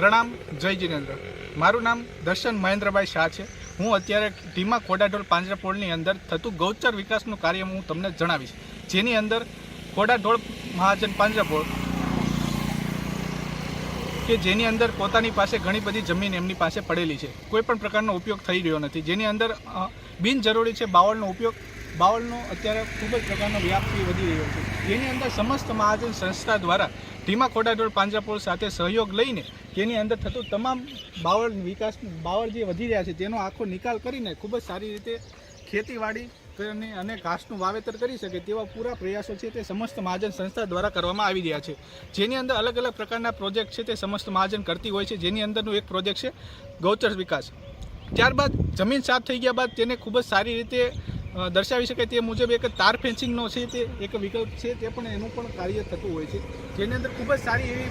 પ્રણામ, જય જીનેન્દ્ર. મારું નામ દર્શન મહેન્દ્રભાઈ શાહ છે. હું અત્યારે ટીમા કોડાઢોલ પાંજરાપોળની અંદર થતું ગૌચર વિકાસનું કાર્ય હું તમને જણાવીશ. જેની અંદર કોડાઢોળ મહાજન પાંજરાપોળ કે જેની અંદર પોતાની પાસે ઘણી બધી જમીન એમની પાસે પડેલી છે. કોઈ પણ પ્રકારનો ઉપયોગ થઈ રહ્યો નથી. જેની અંદર બિનજરૂરી છે બાવળનો ઉપયોગ બાવળનો અત્યારે ખૂબ જ પ્રકારનો વ્યાપથી વધી રહ્યો છે. જેની અંદર સમસ્ત મહાજન સંસ્થા દ્વારા ધીમા કોડાઢોળ પાંજરાપોળ સાથે સહયોગ લઈને તેની અંદર થતું તમામ બાવળ વિકાસ, બાવળ જે વધી રહ્યા છે, તેનો આખો નિકાલ કરીને ખૂબ જ સારી રીતે ખેતીવાડી કરીને અને ઘાસનું વાવેતર કરી શકે તેવા પૂરા પ્રયાસો છે તે સમસ્ત મહાજન સંસ્થા દ્વારા કરવામાં આવી રહ્યા છે. જેની અંદર અલગ અલગ પ્રકારના પ્રોજેક્ટ છે તે સમસ્ત મહાજન કરતી હોય છે. જેની અંદરનું એક પ્રોજેક્ટ છે ગૌચર વિકાસ. ત્યારબાદ જમીન સાફ થઈ ગયા બાદ તેને ખૂબ જ સારી રીતે દર્શાવી શકાય તે મુજબ એક તાર ફેન્સિંગનો છે તે, એક વિકલ્પ છે તે પણ એનું પણ કાર્ય થતું હોય છે. જેની અંદર ખૂબ જ સારી એવી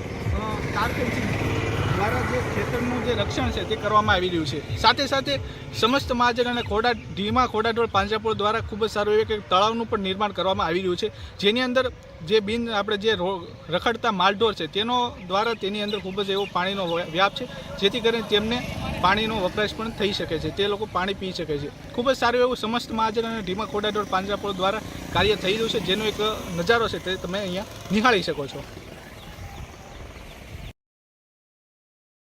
તાર ફેન્સિંગ દ્વારા જે ખેતરનું જે રક્ષણ છે તે કરવામાં આવી રહ્યું છે. સાથે સાથે સમસ્ત મહાજન અને ખોડા ઢીમા ખોડાઢોળ પાંજરાપોળ દ્વારા ખૂબ જ સારું એવું એક તળાવનું પણ નિર્માણ કરવામાં આવી રહ્યું છે. જેની અંદર જે બિન આપણે જે રખડતા માલઢોર છે તેનો દ્વારા તેની અંદર ખૂબ જ એવો પાણીનો વ્યાપ છે. જેથી કરીને તેમને પાણીનો વપરાશ પણ થઈ શકે છે. તે લોકો પાણી પી શકે છે. ખૂબ જ સારું એવું સમસ્ત મહાજન અને ઢીમા ખોડાઢોળ પાંજરાપોળ દ્વારા કાર્ય થઈ રહ્યું છે. જેનો એક નજારો છે તે તમે અહીંયા નિહાળી શકો છો.